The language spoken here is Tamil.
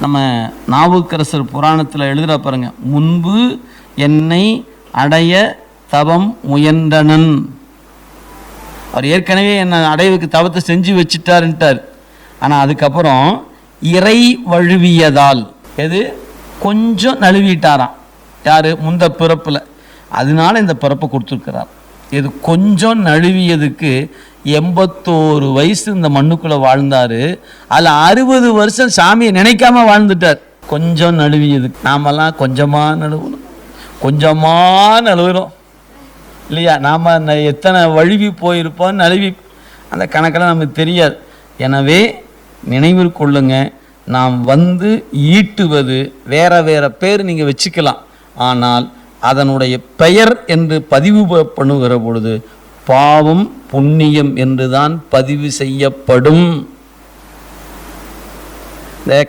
நம்ம நாவுக்கரசர் புராணத்தில் எழுதுகிற பாருங்க முன்பு என்னை அடைய தவம் முயன்றனன். அவர் ஏற்கனவே என்னை அடைவுக்கு தவத்தை செஞ்சு வச்சுட்டாருன்ட்டார். ஆனால் அதுக்கப்புறம் இறை வழுவியதால். எது? கொஞ்சம் நழுவிட்டாராம். யார்? முந்த பிறப்பில். அதனால இந்த பிறப்பை கொடுத்துருக்கிறார். இது கொஞ்சம் நழுவியதுக்கு எண்பத்தோரு வயசு இந்த மண்ணுக்குள்ளே வாழ்ந்தார். அதில் அறுபது வருஷம் சாமியை நினைக்காம வாழ்ந்துட்டார். கொஞ்சம் நழுவியது. நாமெல்லாம் கொஞ்சமாக நழுவணும். கொஞ்சமாக நழுவுறோம். இல்லையா? நாம் எத்தனை வழுவி போயிருப்போம் நழுவி. அந்த கணக்கெல்லாம் நமக்கு தெரியாது. எனவே நினைவில் கொள்ளுங்க. நாம் வந்து ஈட்டுவது வேற வேற பேர் நீங்கள் வச்சுக்கலாம். ஆனால் அதனுடைய பெயர் என்று பதிவு பண்ணுகிற பொழுது பாவம் புண்ணியம் என்று தான் பதிவு செய்யப்படும். இந்த